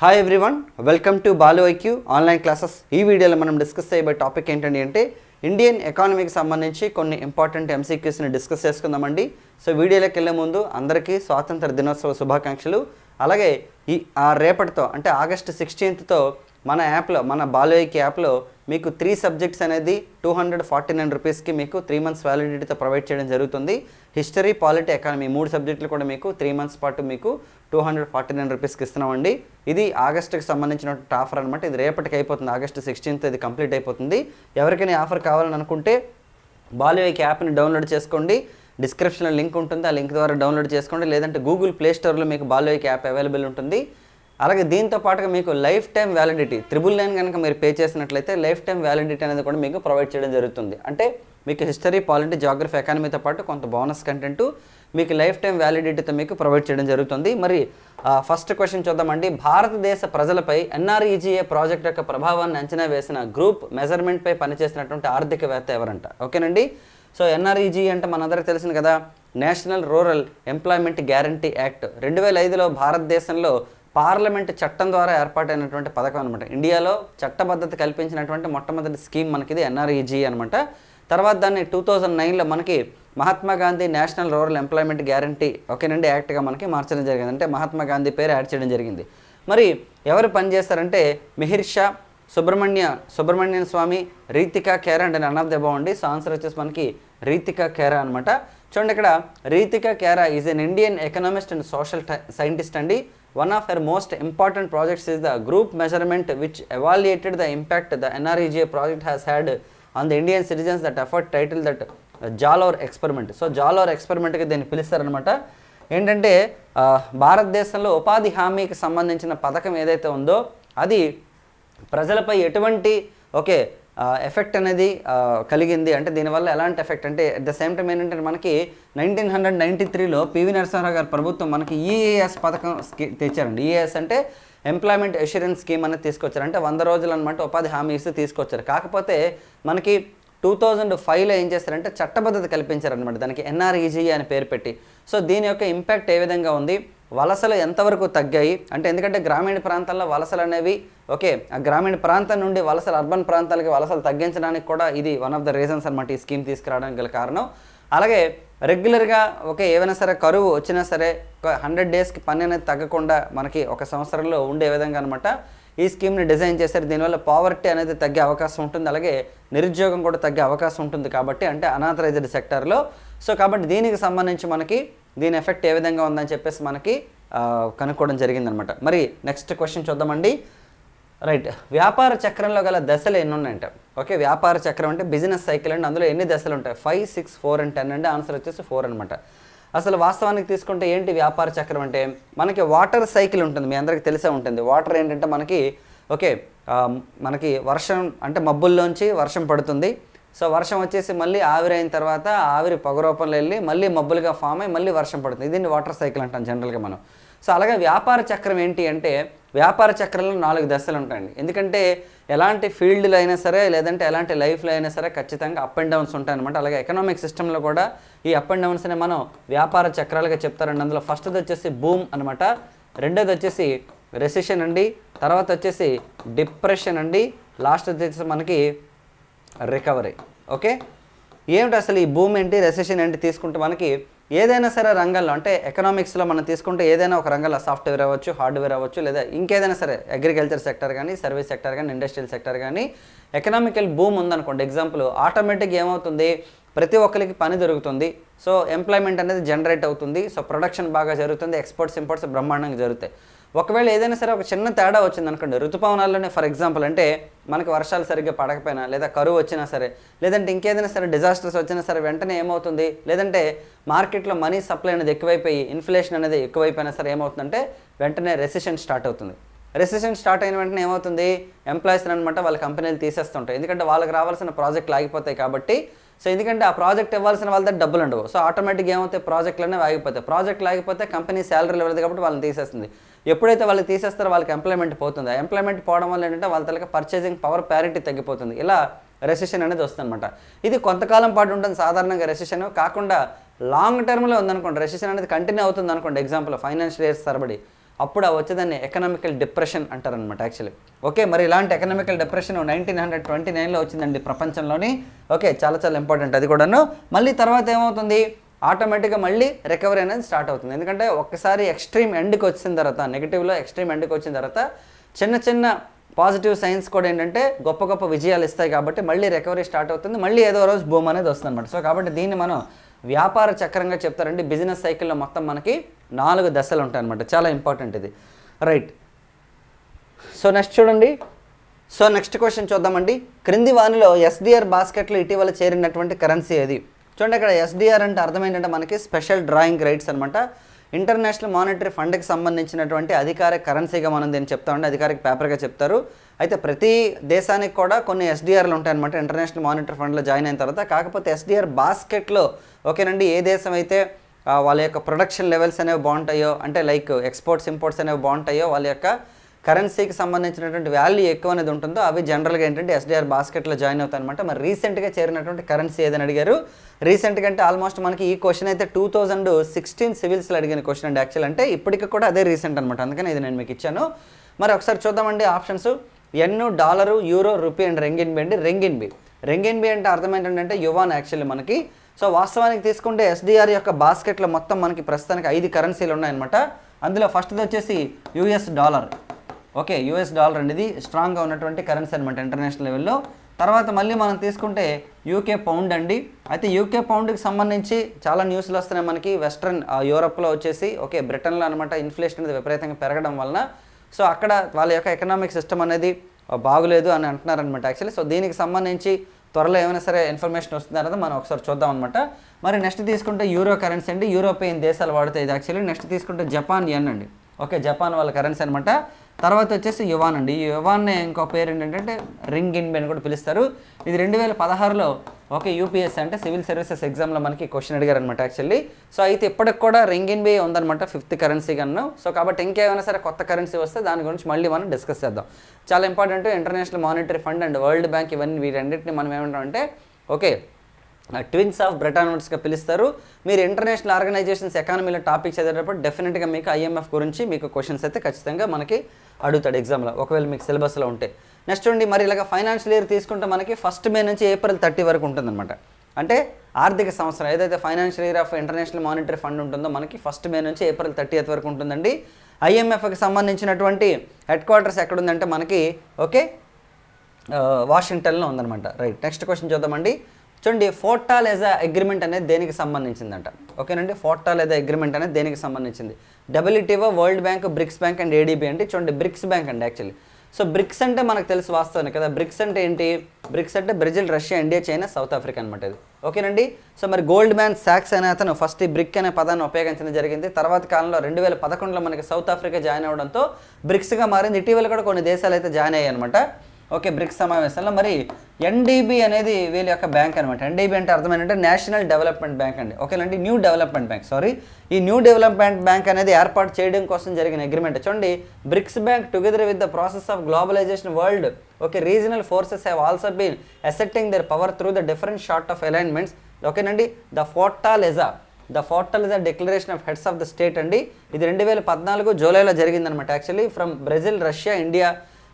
Hi everyone welcome to Balu IQ online classes ఈ వీడియోలో మనం డిస్కస్ చేయబోయే టాపిక్ ఏంటండి అంటే ఇండియన్ ఎకానమీకి సంబంధించి కొన్ని ఇంపార్టెంట్ ఎంసీక్యూస్ని డిస్కస్ చేసుకుందామండి. సో వీడియోలోకి వెళ్ళే ముందు అందరికీ స్వాతంత్ర దినోత్సవ శుభాకాంక్షలు. అలాగే ఈ ఆ రేపటితో అంటే ఆగస్ట్ సిక్స్టీన్త్తో మన యాప్లో మన బాలోయికి యాప్లో మీకు త్రీ సబ్జెక్ట్స్ అనేది టూ హండ్రెడ్ ఫార్టీ నైన్ రూపీస్కి మీకు త్రీ మంత్స్ వ్యాలిడిటీతో ప్రొవైడ్ చేయడం జరుగుతుంది. హిస్టరీ పాలిటీ ఎకానమీ మూడు సబ్జెక్టులు కూడా మీకు త్రీ మంత్స్ పాటు మీకు టూ హండ్రెడ్ ఫార్టీ నైన్ రూపీస్కి ఇస్తున్నామండి. ఇది ఆగస్టుకి సంబంధించిన ఆఫర్ అనమాట ఇది రేపటికి అయిపోతుంది. ఆగస్ట్ సిక్స్టీన్త్ ఇది కంప్లీట్ అయిపోతుంది. ఎవరికైనా ఆఫర్ కావాలని అనుకుంటే బాలువేక్ యాప్ని డౌన్లోడ్ చేసుకోండి. డిస్క్రిప్షన్లో లింక్ ఉంటుంది. ఆ లింక్ ద్వారా డౌన్లోడ్ చేసుకోండి. లేదంటే గూగుల్ ప్లే స్టోర్లో మీకు బాలువేక్ యాప్ అవైలబుల్ ఉంటుంది. అలాగే దీంతో పాటుగా మీకు lifetime validity triple nine కనుక మీరు పే చేసినట్లయితే లైఫ్ టైం వ్యాలిడిటీ అనేది కూడా మీకు ప్రొవైడ్ చేయడం జరుగుతుంది. అంటే మీకు హిస్టరీ పాలిటీ జాగ్రఫీ ఎకానమీతో పాటు కొంత బోనస్ కంటెంట్ మీకు లైఫ్ టైం వ్యాలిడిటీతో మీకు ప్రొవైడ్ చేయడం జరుగుతుంది. మరి ఫస్ట్ క్వశ్చన్ చూద్దామండి. భారతదేశ ప్రజలపై ఎన్ఆర్ఈజీఏ ప్రాజెక్ట్ యొక్క ప్రభావాన్ని అంచనా వేసిన గ్రూప్ మెజర్మెంట్పై పనిచేసినటువంటి ఆర్థికవేత్త ఎవరంట? ఓకేనండి? సో ఎన్ఆర్ఈజీ అంటే మనందరికీ తెలిసింది కదా national rural employment guarantee act. రెండు వేల ఐదులో భారతదేశంలో పార్లమెంట్ చట్టం ద్వారా ఏర్పాటైనటువంటి పథకం అనమాట ఇండియాలో చట్టబద్ధత కల్పించినటువంటి మొట్టమొదటి స్కీమ్ మనకిది ఎన్ఆర్ఈజీ అనమాట తర్వాత దాన్ని టూ థౌజండ్ నైన్లో మనకి Mahatma Gandhi national rural employment guarantee ఓకేనండి యాక్ట్గా మనకి మార్చడం జరిగింది. అంటే మహాత్మా గాంధీ పేరు యాడ్ చేయడం జరిగింది. మరి ఎవరు పనిచేస్తారంటే Mihir Shah Subrahmanya Subramanian Swamy Reetika Khera and none of the బాగుండి సో ఆన్సర్ వచ్చేసి మనకి రీతికా కేరా అనమాట చూడండి ఇక్కడ Reetika Khera is an Indian economist and social scientist అండి. One of her most important projects is the group measurement which evaluated the impact the NREG project has had on the Indian citizens that effort title that Jalore experiment so Jalore ఎక్స్పెరిమెంట్కి దీన్ని పిలుస్తారనమాట ఏంటంటే భారతదేశంలో ఉపాధి హామీకి సంబంధించిన పథకం ఏదైతే ఉందో అది ప్రజలపై ఎటువంటి ఓకే ఎఫెక్ట్ అనేది కలిగింది. అంటే దీనివల్ల ఎలాంటి ఎఫెక్ట్ అంటే అట్ ద సేమ్ టైం ఏంటంటే మనకి నైన్టీన్ హండ్రెడ్ నైంటీ త్రీలో పివి నరసింహరావు గారి ప్రభుత్వం మనకి ఈఏఎస్ పథకం స్కీ తెచ్చారండి. ఈఏఎస్ అంటే ఎంప్లాయ్మెంట్ అష్యూరెన్స్ స్కీమ్ అనేది తీసుకొచ్చారు. అంటే వంద రోజులు అనమాట ఉపాధి హామీ ఇస్తూ తీసుకొచ్చారు. కాకపోతే మనకి టూ థౌజండ్ ఫైవ్లో ఏం చేస్తారంటే చట్టబద్ధత కల్పించారనమాట దానికి ఎన్ఆర్ఈజీ అని పేరు పెట్టి. సో దీని యొక్క ఇంపాక్ట్ ఏ విధంగా ఉంది? వలసలు ఎంతవరకు తగ్గాయి? అంటే ఎందుకంటే గ్రామీణ ప్రాంతాల్లో వలసలు అనేవి ఓకే ఆ గ్రామీణ ప్రాంతం నుండి వలసలు అర్బన్ ప్రాంతాలకి వలసలు తగ్గించడానికి కూడా ఇది వన్ ఆఫ్ ద రీజన్స్ అనమాట ఈ స్కీమ్ తీసుకురావడానికి గల కారణం. అలాగే రెగ్యులర్గా ఓకే ఏవైనా సరే కరువు వచ్చినా సరే ఒక హండ్రెడ్ డేస్కి పని అనేది తగ్గకుండా మనకి ఒక సంవత్సరంలో ఉండే విధంగా అనమాట ఈ స్కీమ్ని డిజైన్ చేశారు. దీనివల్ల పావర్టీ అనేది తగ్గే అవకాశం ఉంటుంది. అలాగే నిరుద్యోగం కూడా తగ్గే అవకాశం ఉంటుంది కాబట్టి అంటే అనాథరైజ్డ్ సెక్టార్లో సో కాబట్టి దీనికి సంబంధించి మనకి దీని ఎఫెక్ట్ ఏ విధంగా ఉందని చెప్పేసి మనకి కనుక్కోవడం జరిగిందనమాట. మరి నెక్స్ట్ క్వశ్చన్ చూద్దామండి. రైట్. వ్యాపార చక్రంలో గల దశలు ఎన్ని ఉన్నాయంట ఓకే వ్యాపార చక్రం అంటే బిజినెస్ సైకిల్ అండి. అందులో ఎన్ని దశలు ఉంటాయి? Five six four and ten అండి. ఆన్సర్ వచ్చేసి ఫోర్ అనమాట అసలు వాస్తవానికి తీసుకుంటే ఏంటి వ్యాపార చక్రం అంటే? మనకి వాటర్ సైకిల్ ఉంటుంది. మీ అందరికీ తెలిసే ఉంటుంది. వాటర్ ఏంటంటే మనకి ఓకే మనకి వర్షం అంటే మబ్బుల్లోంచి వర్షం పడుతుంది. సో వర్షం వచ్చేసి మళ్ళీ ఆవిరైన తర్వాత ఆవిరి పొగ రూపంలో వెళ్ళి మళ్ళీ మబ్బులుగా ఫామ్ అయ్యి మళ్ళీ వర్షం పడుతుంది. దీన్ని వాటర్ సైకిల్ అంటాం జనరల్గా మనం. సో అలాగే వ్యాపార చక్రం ఏంటి అంటే వ్యాపార చక్రంలో నాలుగు దశలు ఉంటాయండి. ఎందుకంటే ఎలాంటి ఫీల్డ్లో అయినా సరే లేదంటే ఎలాంటి లైఫ్లో అయినా సరే ఖచ్చితంగా అప్ అండ్ డౌన్స్ ఉంటాయన్నమాట. అలాగే ఎకనామిక్ సిస్టంలో కూడా ఈ అప్ అండ్ డౌన్స్ని మనం వ్యాపార చక్రాలుగా చెప్తారండి. అందులో ఫస్ట్ది వచ్చేసి బూమ్ అనమాట రెండోది వచ్చేసి రెసిషన్ అండి. తర్వాత వచ్చేసి డిప్రెషన్ అండి. లాస్ట్ వచ్చేసి మనకి రికవరీ. ఓకే? ఏమిటి అసలు ఈ భూమి ఏంటి రెసెషన్ ఏంటి తీసుకుంటే మనకి ఏదైనా సరే రంగంలో అంటే ఎకనామిక్స్లో మనం తీసుకుంటే ఏదైనా ఒక రంగంలో సాఫ్ట్వేర్ అవ్వచ్చు హార్డ్వేర్ అవ్వచ్చు లేదా ఇంకేదైనా సరే అగ్రికల్చర్ సెక్టర్ కానీ సర్వీస్ సెక్టర్ కానీ ఇండస్ట్రియల్ సెక్టర్ కానీ ఎకనామికల్ భూమ్ ఉందనుకోండి. ఎగ్జాంపుల్ ఆటోమేటిక్ ఏమవుతుంది? ప్రతి ఒక్కరికి పని దొరుకుతుంది. సో ఎంప్లాయ్మెంట్ అనేది జనరేట్ అవుతుంది. సో ప్రొడక్షన్ బాగా జరుగుతుంది. ఎక్స్పోర్ట్స్ ఇంపోర్ట్స్ బ్రహ్మాండంగా జరుగుతాయి. ఒకవేళ ఏదైనా సరే ఒక చిన్న తేడా వచ్చింది అనుకోండి ఋతుపవనాల్లోనే ఫర్ ఎగ్జాంపుల్ అంటే మనకి వర్షాలు సరిగ్గా పడకపోయినా లేదా కరువు వచ్చినా సరే లేదంటే ఇంకేదైనా సరే డిజాస్టర్స్ వచ్చినా సరే వెంటనే ఏమవుతుంది? లేదంటే మార్కెట్లో మనీ సప్లై అనేది ఎక్కువైపోయి ఇన్ఫ్లేషన్ అనేది ఎక్కువైపోయినా సరే ఏమవుతుందంటే వెంటనే రెసిషన్ స్టార్ట్ అవుతుంది. రెసిషన్ స్టార్ట్ అయిన వెంటనే ఏమవుతుంది? ఎంప్లాయీస్ అనమాట వాళ్ళ కంపెనీలు తీసేస్తుంటాయి. ఎందుకంటే వాళ్ళకి రావాల్సిన ప్రాజెక్టులు ఆగిపోతాయి కాబట్టి సో ఎందుకంటే ఆ ప్రాజెక్ట్ ఇవ్వాల్సిన వాళ్ళ దగ్గర డబ్బులు ఉండవు. సో ఆటోమేటిక్గా ఏమవుతాయి? ప్రాజెక్టులనే అనేవి ఆగిపోతాయి. ప్రాజెక్టులు ఆగిపోతే కంపెనీ శాలరీలు ఇవ్వలేదు కాబట్టి వాళ్ళని తీసేస్తుంది. ఎప్పుడైతే వాళ్ళు తీసేస్తారో వాళ్ళకి ఎంప్లాయ్మెంట్ పోతుంది. ఆ ఎంప్లాయ్మెంట్ పోవడం వల్ల ఏంటంటే వాళ్ళ తలకి పర్చేసింగ్ పవర్ ప్యారిటీ తగ్గిపోతుంది. ఇలా రెసిషన్ అనేది వస్తుందన్నమాట. ఇది కొంతకాలం పాటు ఉంటుంది సాధారణంగా రెసిషన్ కాకుండా లాంగ్ టర్మ్లో ఉందనుకోండి రెసిషన్ అనేది కంటిన్యూ అవుతుంది అనుకోండి. ఎగ్జాంపుల్ ఫైనాన్షియల్ ఇయర్స్ తరబడి. అప్పుడు ఆ వచ్చేదాన్ని ఎకనామికల్ డిప్రెషన్ అంటారనమాట యాక్చువల్లీ ఓకే మరి ఇలాంటి economical depression nineteen hundred twenty నైన్లో వచ్చిందండి ప్రపంచంలోని. ఓకే చాలా చాలా ఇంపార్టెంట్ అది కూడాను. మళ్ళీ తర్వాత ఏమవుతుంది? ఆటోమేటిక్గా మళ్ళీ రికవరీ అనేది స్టార్ట్ అవుతుంది. ఎందుకంటే ఒక్కసారి ఎక్స్ట్రీమ్ ఎండ్కి వచ్చిన తర్వాత నెగిటివ్లో ఎక్స్ట్రీమ్ ఎండ్కి వచ్చిన తర్వాత చిన్న చిన్న పాజిటివ్ సైన్స్ కూడా ఏంటంటే గొప్ప గొప్ప విజయాలు ఇస్తాయి కాబట్టి మళ్ళీ రికవరీ స్టార్ట్ అవుతుంది. మళ్ళీ ఏదో రోజు భూమ్ అనేది వస్తుంది అనమాట సో కాబట్టి దీన్ని మనం వ్యాపార చక్రంగా చెప్తారండి. బిజినెస్ సైకిల్లో మొత్తం మనకి నాలుగు దశలు ఉంటాయి అనమాట చాలా ఇంపార్టెంట్ ఇది. రైట్. సో నెక్స్ట్ చూడండి. సో నెక్స్ట్ క్వశ్చన్ చూద్దామండి. క్రింది వానిలో ఎస్డిఆర్ బాస్కెట్లో ఇటీవల చేరినటువంటి కరెన్సీ అది చూడండి ఇక్కడ ఎస్డిఆర్ అంటే అర్థం ఏంటంటే మనకి స్పెషల్ డ్రాయింగ్ రైట్స్ అనమాట ఇంటర్నేషనల్ మానిటరీ ఫండ్కి సంబంధించినటువంటి అధికారిక కరెన్సీగా మనం దీన్ని చెప్తామండి అధికారిక పేపర్గా చెప్తారు. అయితే ప్రతి దేశానికి కూడా కొన్ని ఎస్డిఆర్లు ఉంటాయన్నమాట ఇంటర్నేషనల్ మానిటరీ ఫండ్లో జాయిన్ అయిన తర్వాత. కాకపోతే ఎస్డిఆర్ బాస్కెట్లో ఓకేనండి ఏ దేశం అయితే వాళ్ళ యొక్క ప్రొడక్షన్ లెవెల్స్ అనేవి బాగుంటాయో అంటే లైక్ ఎక్స్పోర్ట్స్ ఇంపోర్ట్స్ అనేవి బాగుంటాయో వాళ్ళ యొక్క కరెన్సీకి సంబంధించినటువంటి వాల్యూ ఎక్కువ అనేది ఉంటుందో అవి జనరల్గా ఏంటంటే ఎస్డిఆర్ బాస్కెట్లో జాయిన్ అవుతాయి అనమాట మరి రీసెంట్గా చేరినటువంటి కరెన్సీ ఏదని అడిగారు? రీసెంట్గా అంటే ఆల్మోస్ట్ మనకి ఈ క్వశ్చన్ అయితే టూ థౌజండ్ సిక్స్టీన్ సివిల్స్లో అడిగిన క్వశ్చన్ అండి యాక్చువల్ అంటే ఇప్పటికి కూడా అదే రీసెంట్ అనమాట అందుకని ఇది నేను మీకు ఇచ్చాను. మరి ఒకసారి చూద్దామండి ఆప్షన్స్ ఎన్ను dollar euro rupee and renminbi అండి. రెంగిన్ బి రెంగిన్ బి అంటే అర్థం ఏంటంటే యువాన్ యాక్చువల్లీ మనకి. సో వాస్తవానికి తీసుకుంటే ఎస్డిఆర్ యొక్క బాస్కెట్లో మొత్తం మనకి ప్రస్తుతానికి ఐదు కరెన్సీలు ఉన్నాయన్నమాట. అందులో ఫస్ట్ది వచ్చేసి US dollar okay US dollar అనేది స్ట్రాంగ్గా ఉన్నటువంటి కరెన్సీ అనమాట ఇంటర్నేషనల్ లెవెల్లో తర్వాత మళ్ళీ మనం తీసుకుంటే యూకే పౌండ్ అండి. అయితే యూకే పౌండ్కి సంబంధించి చాలా న్యూస్లు వస్తున్నాయి మనకి. వెస్ట్రన్ యూరప్లో వచ్చేసి ఓకే బ్రిటన్లో అనమాట ఇన్ఫ్లేషన్ అనేది విపరీతంగా పెరగడం వలన. సో అక్కడ వాళ్ళ యొక్క ఎకనామిక్ సిస్టమ్ అనేది బాగులేదు అని అంటున్నారనమాట యాక్చువల్లీ సో దీనికి సంబంధించి త్వరలో ఏమైనా సరే ఇన్ఫర్మేషన్ వస్తుందన్నది మనం ఒకసారి చూద్దాం అనమాట మరి నెక్స్ట్ తీసుకుంటే యూరో కరెన్సీ అండి. యూరోపియన్ దేశాలు వాడుతాయి ఇది యాక్చువల్లీ నెక్స్ట్ తీసుకుంటే జపాన్ ఎన్ అండి. ఓకే జపాన్ వాళ్ళ కరెన్సీ అనమాట తర్వాత వచ్చేసి యువాన్ అండి. ఈ యువాన్ ఇంకో పేరు ఏంటంటే రింగ్ ఇన్ అని కూడా పిలుస్తారు. ఇది రెండు వేల పదహారులో ఓకే యూపీఎస్ అంటే సివిల్ సర్వీసెస్ ఎగ్జామ్లో మనకి క్వశ్చన్ అడిగారు అనమాట యాక్చువల్లీ. సో అయితే ఇప్పటికి కూడా రింగ్ ఇన్ బే ఉందన్నమాట ఫిఫ్త్ కరెన్సీ కన్నా. సో కాబట్టి ఇంకేమైనా సరే కొత్త కరెన్సీ వస్తే దాని గురించి మళ్ళీ మనం డిస్కస్ చేద్దాం. చాలా important international monetary fund and world bank ఇవన్నీ వీటన్నిటిని మనం ఏమంటామంటే ఓకే ట్విన్స్ ఆఫ్ బ్రెటానోట్స్గా పిలుస్తారు. మీరు ఇంటర్నేషనల్ ఆర్గనైజేషన్స్ ఎకానమీలో టాపిక్ చదివేటప్పుడు డెఫినెట్గా మీకు ఐఎంఎఫ్ గురించి మీకు క్వశ్చన్స్ అయితే ఖచ్చితంగా మనకి అడుగుతాడు ఎగ్జామ్లో. ఒకవేళ మీకు సిలబస్లో ఉంటే. నెక్స్ట్ ఉండి మరి ఇలాగ ఫైనాన్షియల్ ఇయర్ తీసుకుంటే మనకి ఫస్ట్ మే నుంచి ఏప్రిల్ థర్టీ వరకు ఉంటుందన్నమాట. అంటే ఆర్థిక సంవత్సరం ఏదైతే financial year of international monetary fund ఉంటుందో మనకి ఫస్ట్ మే నుంచి ఏప్రిల్ థర్టీ వరకు ఉంటుందండి. ఐఎంఎఫ్కి సంబంధించినటువంటి హెడ్ క్వార్టర్స్ ఎక్కడుందంటే మనకి ఓకే వాషింగ్టన్లో ఉందన్నమాట. రైట్ నెక్స్ట్ క్వశ్చన్ చూద్దామండి. చూడండి ఫోర్టాలెజా అగ్రిమెంట్ అనేది దేనికి సంబంధించిందంట? ఓకేనండి? ఫోర్టాలెజా అగ్రిమెంట్ అనేది దేనికి సంబంధించింది? WTO world bank BRICS bank and ADB అంటే చూడండి బ్రిక్స్ బ్యాంక్ అండి యాక్చువల్లీ. సో బ్రిక్స్ అంటే మనకు తెలుసు వాస్తవాన్ని కదా. బ్రిక్స్ అంటే ఏంటి? బ్రిక్స్ అంటే Brazil Russia India China South Africa అనమాట ఇది. ఓకేనండి? సో మరి గోల్డ్ మ్యాన్ సాక్స్ అనే అతను ఫస్ట్ ఈ బ్రిక్ అనే పదాన్ని ఉపయోగించడం జరిగింది. తర్వాత కాలంలో రెండు వేల పదకొండులో మనకి సౌత్ ఆఫ్రికా జాయిన్ అవ్వడంతో బ్రిక్స్గా మారింది. ఇటీవల కూడా కొన్ని దేశాలు అయితే జాయిన్ అయ్యాయి అనమాట ఓకే బ్రిక్స్ సమావేశంలో. మరి ఎన్డీబీ అనేది వీళ్ళ యొక్క బ్యాంక్ అనమాట ఎన్డీబీ అంటే అర్థమైందంటే నేషనల్ డెవలప్మెంట్ బ్యాంక్ అండి. ఓకేనండి న్యూ డెవలప్మెంట్ బ్యాంక్ సారీ. ఈ న్యూ డెవలప్మెంట్ బ్యాంక్ అనేది ఏర్పాటు చేయడం కోసం జరిగిన అగ్రిమెంట్ చూడండి BRICS bank together with the process of globalization world okay regional forces have also been accepting their power through the different sort of alignments ఓకేనండి the Fortaleza the Fortaleza declaration of heads of the state అండి. ఇది రెండు వేల పద్నాలుగు జూలైలో జరిగిందనమాట actually from Brazil Russia India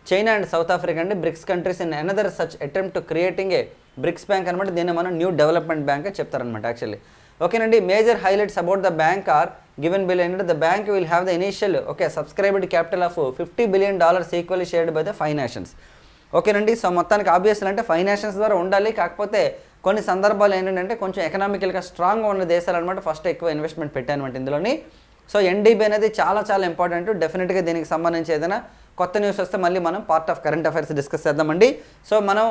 China and South Africa అండి. BRICS countries in another such attempt to creating a BRICS bank అనమాట దీన్ని మనం న్యూ డెవలప్మెంట్ బ్యాంక్ చెప్తారనమాట యాక్చువల్లీ ఓకేనండి major highlights about the bank are given below ఏంటంటే the bank will have the initial okay subscribed capital of fifty billion dollars equally shared by the five ఓకేనండి so మొత్తానికి obviously అంటే financials ద్వారా ఉండాలి. కాకపోతే కొన్ని సందర్భాలు ఏంటంటే కొంచెం ఎకనామికల్గా స్ట్రాంగ్గా ఉన్న దేశాలు అనమాట ఫస్ట్ ఎక్కువ ఇన్వెస్ట్మెంట్ పెట్టానమాట ఇందులోని. సో ఎన్డీబీ అనేది చాలా చాలా ఇంపార్టెంట్ డెఫినెట్గా దీనికి సంబంధించి ఏదైనా కొత్త న్యూస్ వస్తే మళ్ళీ మనం part of current affairs discuss చేద్దామండి. సో మనం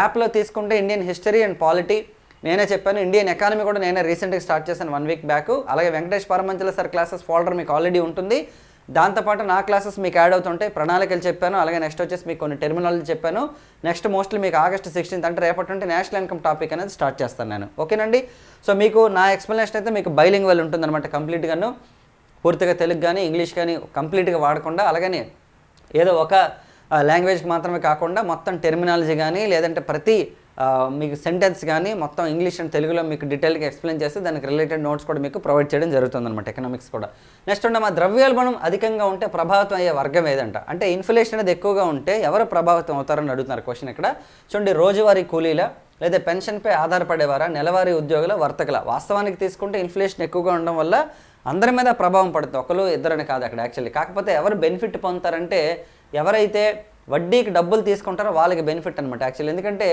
యాప్లో తీసుకుంటే ఇండియన్ హిస్టరీ అండ్ పాలిటీ నేనే చెప్పాను ఇండియన్ ఎకానమీ కూడా నేనే రీసెంట్గా స్టార్ట్ చేశాను వన్ వీక్ బ్యాక్ అలాగే Venkatesh Paramanchala sir classes folder మీకు ఆల్రెడీ ఉంటుంది. దాంతోపాటు నా క్లాసెస్ మీకు యాడ్ అవుతుంటాయి. ప్రణాళికలు చెప్పాను అలాగే నెక్స్ట్ వచ్చేసి మీకు కొన్ని టెర్మినాలజీ చెప్పాను. నెక్స్ట్ మోస్ట్లీ మీకు ఆగస్ట్ సిక్స్టీన్త్ అంటే రేపటి నుండి నేషనల్ ఇన్కమ్ టాపిక్ అనేది స్టార్ట్ చేస్తాను నేను. ఓకేనండి? సో మీకు నా ఎక్స్ప్లెనేషన్ అయితే మీకు బైలింగ్ వెల్ ఉంటుందన్నమాట కంప్లీట్గాను పూర్తిగా తెలుగు కానీ ఇంగ్లీష్ కానీ కంప్లీట్గా వాడకుండా అలాగని ఏదో ఒక లాంగ్వేజ్కి మాత్రమే కాకుండా మొత్తం టెర్మినాలజీ కానీ లేదంటే ప్రతి మీకు సెంటెన్స్ కానీ మొత్తం ఇంగ్లీష్ అండ్ తెలుగులో మీకు డీటెయిల్గా ఎక్స్ప్లెయిన్ చేస్తే దానికి రిలేటెడ్ నోట్స్ కూడా మీకు ప్రొవైడ్ చేయడం జరుగుతుంది అనమాట ఎకనామిక్స్ కూడా. నెక్స్ట్ ఉండే మా ద్రవ్యోల్బణం అధికంగా ఉంటే ప్రభావితం అయ్యే వర్గం ఏదంట? అంటే ఇన్ఫ్లేషన్ అనేది ఎక్కువగా ఉంటే ఎవరు ప్రభావితం అవుతారని అడుగుతున్నారు క్వశ్చన్ ఇక్కడ. చూడండి రోజువారీ కూలీల లేదా పెన్షన్పై ఆధారపడేవారా నెలవారీ ఉద్యోగుల వర్తకుల? వాస్తవానికి తీసుకుంటే ఇన్ఫ్లేషన్ ఎక్కువగా ఉండడం వల్ల అందరి మీద ప్రభావం పడుతుంది. ఒకరు ఇద్దరని కాదు అక్కడ యాక్చువల్లీ కాకపోతే ఎవరు బెనిఫిట్ పొందుతారంటే ఎవరైతే వడ్డీకి డబ్బులు తీసుకుంటారో వాళ్ళకి బెనిఫిట్ అనమాట యాక్చువల్లీ ఎందుకంటే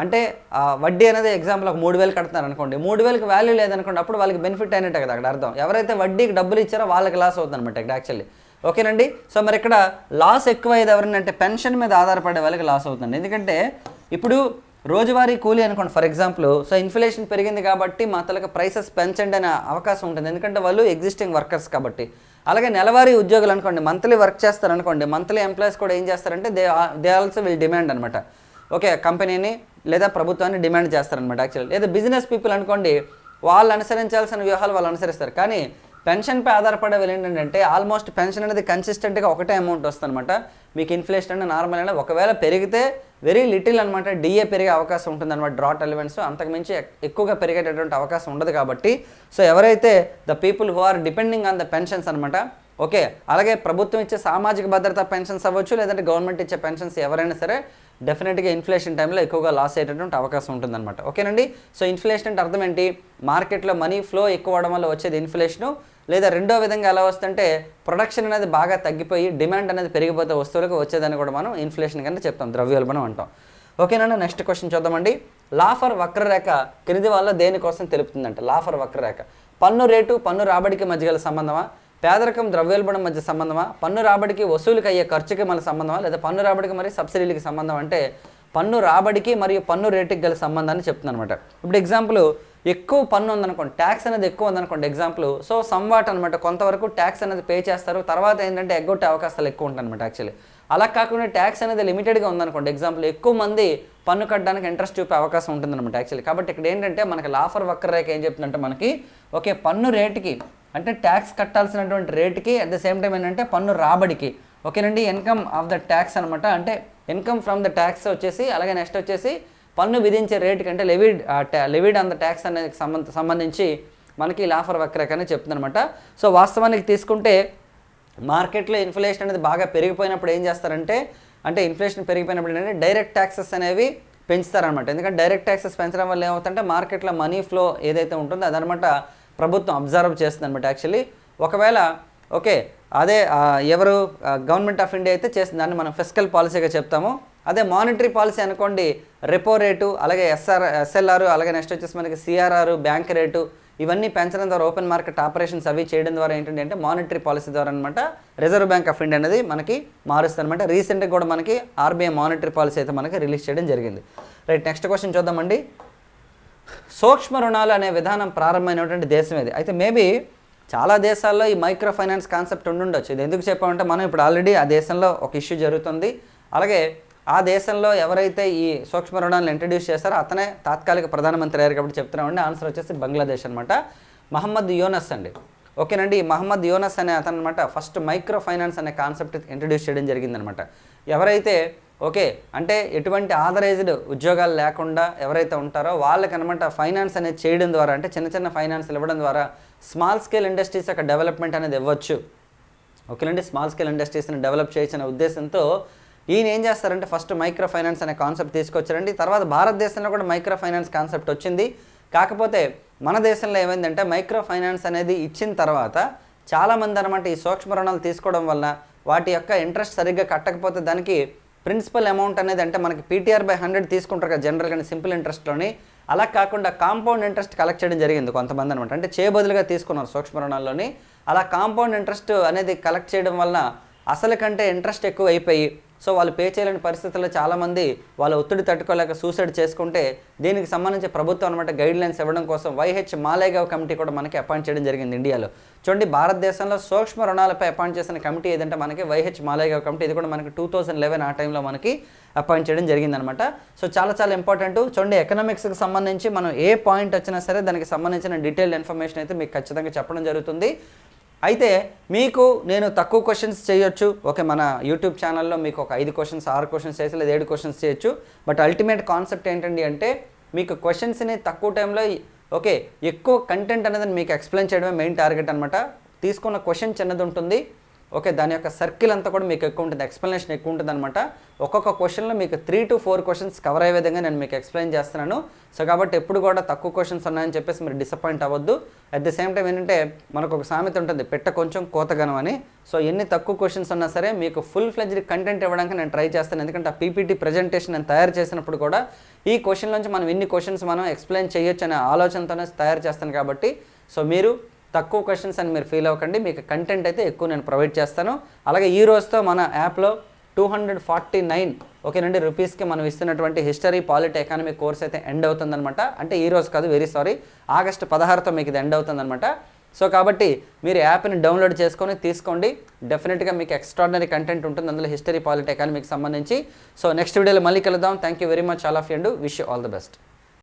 అంటే ఆ వడ్డీ అనేది ఎగ్జాంపుల్ ఒక మూడు వేలు కడుతున్నారు అనుకోండి. మూడు వేలకు వాల్యూ లేదనుకోండి అప్పుడు వాళ్ళకి బెనిఫిట్ అయినట్టే కదా అక్కడ అర్థం. ఎవరైతే వడ్డీకి డబ్బులు ఇచ్చారో వాళ్ళకి లాస్ అవుతుంది అనమాట ఇక్కడ యాక్చువల్లీ ఓకేనండి? సో మరి ఇక్కడ లాస్ ఎక్కువ అయ్యేది ఎవరినంటే పెన్షన్ మీద ఆధారపడే వాళ్ళకి లాస్ అవుతుంది. ఎందుకంటే ఇప్పుడు రోజువారీ కూలీ అనుకోండి ఫర్ ఎగ్జాంపుల్ సో ఇన్ఫ్లేషన్ పెరిగింది కాబట్టి మా తలకి ప్రైసెస్ పెంచండి అనే అవకాశం ఉంటుంది. ఎందుకంటే వాళ్ళు ఎగ్జిస్టింగ్ వర్కర్స్ కాబట్టి. అలాగే నెలవారీ ఉద్యోగులు అనుకోండి మంత్లీ వర్క్ చేస్తారు అనుకోండి మంత్లీ ఎంప్లాయీస్ కూడా ఏం చేస్తారంటే they they also will demand అనమాట ఓకే కంపెనీని లేదా ప్రభుత్వాన్ని డిమాండ్ చేస్తారనమాట యాక్చువల్లీ లేదా బిజినెస్ పీపుల్ అనుకోండి వాళ్ళు అనుసరించాల్సిన వ్యూహాలు వాళ్ళు అనుసరిస్తారు. కానీ పెన్షన్పై ఆధారపడే వాళ్ళు ఏంటంటే ఆల్మోస్ట్ పెన్షన్ అనేది కన్సిస్టెంట్గా ఒకటే అమౌంట్ వస్తుందన్నమాట. మీకు ఇన్ఫ్లేషన్ అంటే నార్మల్ అయినా ఒకవేళ పెరిగితే వెరీ లిటిల్ అనమాట డిఏ పెరిగే అవకాశం ఉంటుంది అనమాట డ్రాట్ ఎలిమెంట్స్ అంతకుమించి ఎక్కువగా పెరిగేటటువంటి అవకాశం ఉండదు కాబట్టి. సో ఎవరైతే the people who are depending on the pensions అనమాట ఓకే అలాగే ప్రభుత్వం ఇచ్చే సామాజిక భద్రత పెన్షన్స్ అవ్వచ్చు లేదంటే గవర్నమెంట్ ఇచ్చే పెన్షన్స్ ఎవరైనా సరే డెఫినెట్గా ఇన్ఫ్లేషన్ టైంలో ఎక్కువగా లాస్ అయ్యేటటువంటి అవకాశం ఉంటుందన్నమాట. ఓకేనండి? సో ఇన్ఫ్లేషన్ అంటే అర్థం ఏంటి? మార్కెట్లో మనీ ఫ్లో ఎక్కువ అవడం వల్ల వచ్చేది ఇన్ఫ్లేషను లేదా రెండో విధంగా ఎలా వస్తుంటే ప్రొడక్షన్ అనేది బాగా తగ్గిపోయి డిమాండ్ అనేది పెరిగిపోతే వస్తువులకు వచ్చేదని కూడా మనం ఇన్ఫ్లేషన్ కింద చెప్తాం ద్రవ్యోల్బణం అంటాం. ఓకేనండి నెక్స్ట్ క్వశ్చన్ చూద్దామండి. లాఫర్ వక్రరేఖ క్రింది వల్ల దేనికోసం తెలుపుతుందంట? లాఫర్ వక్రరేఖ. పన్ను రేటు పన్ను రాబడికి మధ్య గల సంబంధమా? పేదరికం ద్రవ్యోల్బణం మధ్య సంబంధమా? పన్ను రాబడికి వసూలుకి అయ్యే ఖర్చుకి మన సంబంధమా? లేదా పన్ను రాబడికి మరియు సబ్సిడీలకి సంబంధం అంటే పన్ను రాబడికి మరియు పన్ను రేటుకి గల సంబంధాన్ని చెప్తుంది అనమాట ఇప్పుడు ఎగ్జాంపుల్ ఎక్కువ పన్ను ఉందనుకోండి ట్యాక్స్ అనేది ఎక్కువ ఉందనుకోండి ఎగ్జాంపుల్ సో సంవాట్ అనమాట కొంతవరకు ట్యాక్స్ అనేది పే చేస్తారు. తర్వాత ఏంటంటే ఎగ్గొట్టే అవకాశాలు ఎక్కువ ఉంటాయి అనమాట యాక్చువల్లీ అలా కాకుండా ట్యాక్స్ అనేది లిమిటెడ్గా ఉందనుకోండి ఎగ్జాంపుల్ ఎక్కువ మంది పన్ను కట్టడానికి ఇంట్రెస్ట్ చూపే అవకాశం ఉంటుందన్నమాట యాక్చువల్లీ కాబట్టి ఇక్కడ ఏంటంటే మనకి లాఫర్ వక్రరేఖ ఏం చెప్తుందంటే మనకి ఓకే పన్ను రేటుకి అంటే ట్యాక్స్ కట్టాల్సినటువంటి రేటుకి అట్ ద సేమ్ టైం ఏంటంటే పన్ను రాబడికి. ఓకేనండి? ఇన్కమ్ ఆఫ్ ద ట్యాక్స్ అనమాట అంటే ఇన్కమ్ ఫ్రమ్ ద ట్యాక్స్ వచ్చేసి అలాగే నెక్స్ట్ వచ్చేసి పన్ను విధించే రేటు కంటే levied levied on the tax అనేది సంబంధ సంబంధించి మనకి లాఫర్ వక్రరేఖ అనేది చెప్తుందనమాట సో వాస్తవానికి తీసుకుంటే మార్కెట్లో ఇన్ఫ్లేషన్ అనేది బాగా పెరిగిపోయినప్పుడు ఏం చేస్తారంటే అంటే ఇన్ఫ్లేషన్ పెరిగిపోయినప్పుడు ఏంటంటే డైరెక్ట్ ట్యాక్సెస్ అనేవి పెంచుతారనమాట ఎందుకంటే డైరెక్ట్ ట్యాక్సెస్ పెంచడం వల్ల ఏమవుతుందంటే మార్కెట్లో మనీ ఫ్లో ఏదైతే ఉంటుందో అదనమాట ప్రభుత్వం అబ్జర్వ్ చేస్తుంది అనమాట యాక్చువల్లీ. ఒకవేళ ఓకే అదే ఎవరు గవర్నమెంట్ ఆఫ్ ఇండియా అయితే చేస్తుంది దాన్ని మనం ఫిస్కల్ పాలసీగా చెప్తాము. అదే మానిటరీ పాలసీ అనుకోండి రెపో రేటు అలాగే ఎస్ఆర్ ఎస్ఎల్ఆర్ అలాగే నెక్స్ట్ వచ్చేసి మనకి సిఆర్ఆర్ బ్యాంక్ రేటు ఇవన్నీ పెంచడం ద్వారా ఓపెన్ మార్కెట్ ఆపరేషన్స్ అవి చేయడం ద్వారా ఏంటంటే అంటే మానిటరీ పాలసీ ద్వారా అనమాట రిజర్వ్ బ్యాంక్ ఆఫ్ ఇండియా అనేది మనకి మారుస్తుంది అనమాట రీసెంట్గా కూడా మనకి ఆర్బీఐ మానిటరీ పాలసీ అయితే మనకి రిలీజ్ చేయడం జరిగింది. రైట్ నెక్స్ట్ క్వశ్చన్ చూద్దామండి. సూక్ష్మ రుణాలు అనే విధానం ప్రారంభమైనటువంటి దేశం ఇది. అయితే మేబీ చాలా దేశాల్లో ఈ మైక్రో ఫైనాన్స్ కాన్సెప్ట్ ఉండుండొచ్చు. ఇది ఎందుకు చెప్పామంటే మనం ఇప్పుడు ఆల్రెడీ ఆ దేశంలో ఒక ఇష్యూ జరుగుతుంది. అలాగే ఆ దేశంలో ఎవరైతే ఈ సూక్ష్మ రుణాలను ఇంట్రడ్యూస్ చేస్తారో అతనే తాత్కాలిక ప్రధానమంత్రి అయ్యారు కాబట్టి చెప్తున్నామండి. ఆన్సర్ వచ్చేసి బంగ్లాదేశ్ అనమాట మహమ్మద్ యోనస్ అండి. ఓకేనండి ఈ మహమ్మద్ యోనస్ అనే అతను అనమాట ఫస్ట్ మైక్రో ఫైనాన్స్ అనే కాన్సెప్ట్ ఇంట్రడ్యూస్ చేయడం జరిగిందనమాట ఎవరైతే ఓకే అంటే ఎటువంటి ఆథరైజ్డ్ ఉద్యోగాలు లేకుండా ఎవరైతే ఉంటారో వాళ్ళకి అనమాట ఫైనాన్స్ అనేది చేయడం ద్వారా అంటే చిన్న చిన్న ఫైనాన్స్లు ఇవ్వడం ద్వారా స్మాల్ స్కేల్ ఇండస్ట్రీస్ యొక్క డెవలప్మెంట్ అనేది ఇవ్వచ్చు. ఓకేనండి స్మాల్ స్కేల్ ఇండస్ట్రీస్ని డెవలప్ చేసిన ఉద్దేశంతో ఈయన ఏం చేస్తారంటే ఫస్ట్ మైక్రో ఫైనాన్స్ అనే కాన్సెప్ట్ తీసుకొచ్చారండి. తర్వాత భారతదేశంలో కూడా మైక్రో ఫైనాన్స్ కాన్సెప్ట్ వచ్చింది. కాకపోతే మన దేశంలో ఏమైందంటే మైక్రో ఫైనాన్స్ అనేది ఇచ్చిన తర్వాత చాలామంది అనమాట ఈ సూక్ష్మ రుణాలు తీసుకోవడం వల్ల వాటి యొక్క ఇంట్రెస్ట్ సరిగ్గా కట్టకపోతే దానికి ప్రిన్సిపల్ అమౌంట్ అనేది అంటే మనకి పీటీఆర్ బై హండ్రెడ్ తీసుకుంటారు కదా జనరల్గా సింపుల్ ఇంట్రెస్ట్లోని. అలా కాకుండా కాంపౌండ్ ఇంట్రెస్ట్ కలెక్ట్ చేయడం జరిగింది కొంతమంది అనమాట అంటే చేయబదులుగా తీసుకున్నారు సూక్ష్మ రుణాల్లోని. అలా కాంపౌండ్ ఇంట్రెస్ట్ అనేది కలెక్ట్ చేయడం వలన అసలు కంటే ఇంట్రెస్ట్ ఎక్కువ అయిపోయి సో వాళ్ళు పే చేయలేని పరిస్థితుల్లో చాలామంది వాళ్ళ ఒత్తిడి తట్టుకోలేక సూసైడ్ చేసుకుంటే దీనికి సంబంధించి ప్రభుత్వం అనమాట గైడ్ లైన్స్ ఇవ్వడం కోసం వైహెచ్ మాలేగావ్ కమిటీ కూడా మనకి అపాయింట్ చేయడం జరిగింది ఇండియాలో. చూడండి భారతదేశంలో సూక్ష్మ రుణాలపై అపాయింట్ చేసిన కమిటీ ఏదంటే మనకి వైహెచ్ మాలేగావ్ కమిటీ. ఇది కూడా మనకి టూ థౌసండ్ లెవెన్ ఆ టైంలో మనకి అపాయింట్ చేయడం జరిగిందనమాట సో చాలా చాలా ఇంపార్టెంట్. చూడండి ఎకనామిక్స్కి సంబంధించి మనం ఏ పాయింట్ వచ్చినా సరే దానికి సంబంధించిన డీటెయిల్ ఇన్ఫర్మేషన్ అయితే మీకు ఖచ్చితంగా చెప్పడం జరుగుతుంది. అయితే మీకు నేను తక్కువ క్వశ్చన్స్ చేయొచ్చు. ఓకే మన యూట్యూబ్ ఛానల్లో మీకు ఒక ఐదు క్వశ్చన్స్ ఆరు క్వశ్చన్స్ చేసి లేదా ఏడు క్వశ్చన్స్ చేయొచ్చు. బట్ అల్టిమేట్ కాన్సెప్ట్ ఏంటండి అంటే మీకు క్వశ్చన్స్ని తక్కువ టైంలో ఓకే ఎక్కువ కంటెంట్ అనేది మీకు ఎక్స్ప్లెయిన్ చేయడమే మెయిన్ టార్గెట్ అనమాట తీసుకున్న క్వశ్చన్ చిన్నది ఉంటుంది ఓకే దాని యొక్క సర్కిల్ అంతా కూడా మీకు ఎక్కువ ఉంటుంది. ఎక్స్ప్లెనేషన్ ఎక్కువ ఉంటుంది అనమాట ఒక్కొక్క క్వశ్చన్లో మీకు three to four questions cover అయ్యే విధంగా నేను మీకు ఎక్స్ప్లెయిన్ చేస్తున్నాను. సో కాబట్టి ఎప్పుడు కూడా తక్కువ క్వశ్చన్స్ ఉన్నాయని చెప్పేసి మీరు డిసప్పాయింట్ అవ్వద్దు. అట్ ది సేమ్ టైం ఏంటంటే మనకు ఒక సామెత ఉంటుంది పెట్ట కొంచెం కోతగనం అని. సో ఎన్ని తక్కువ క్వశ్చన్స్ ఉన్నా సరే మీకు ఫుల్ ఫ్లెజ్డ్ కంటెంట్ ఇవ్వడానికి నేను ట్రై చేస్తాను. ఎందుకంటే ఆ పీపీటీ ప్రజెంటేషన్ నేను తయారు చేసినప్పుడు కూడా ఈ క్వశ్చన్ నుంచి మనం ఎన్ని క్వశ్చన్స్ మనం ఎక్స్ప్లెయిన్ చేయొచ్చు అనే ఆలోచనతోనే తయారు చేస్తాను కాబట్టి. సో మీరు తక్కువ క్వశ్చన్స్ అని మీరు ఫీల్ అవ్వకండి. మీకు కంటెంట్ అయితే ఎక్కువ నేను ప్రొవైడ్ చేస్తాను. అలాగే ఈ రోజుతో మన యాప్లో టూ హండ్రెడ్ ఫార్టీ నైన్ ఓకేనండి రూపీస్కి మనం ఇస్తున్నటువంటి హిస్టరీ పాలిటీ ఎకానమీ కోర్స్ అయితే ఎండ్ అవుతుందన్నమాట. అంటే ఈ రోజు కాదు వెరీ సారీ ఆగస్టు పదహారుతో మీకు ఇది ఎండ్ అవుతుందన్నమాట. సో కాబట్టి మీరు యాప్ని డౌన్లోడ్ చేసుకొని తీసుకోండి. డెఫినెట్గా మీకు ఎక్స్ట్రాడినరీ కంటెంట్ ఉంటుంది. అందులో హిస్టరీ పాలిటీ ఎకానమీకి సంబంధించి. సో నెక్స్ట్ వీడియోలో మళ్ళీ కలుద్దాం. Thank you very much all of you wish you all the best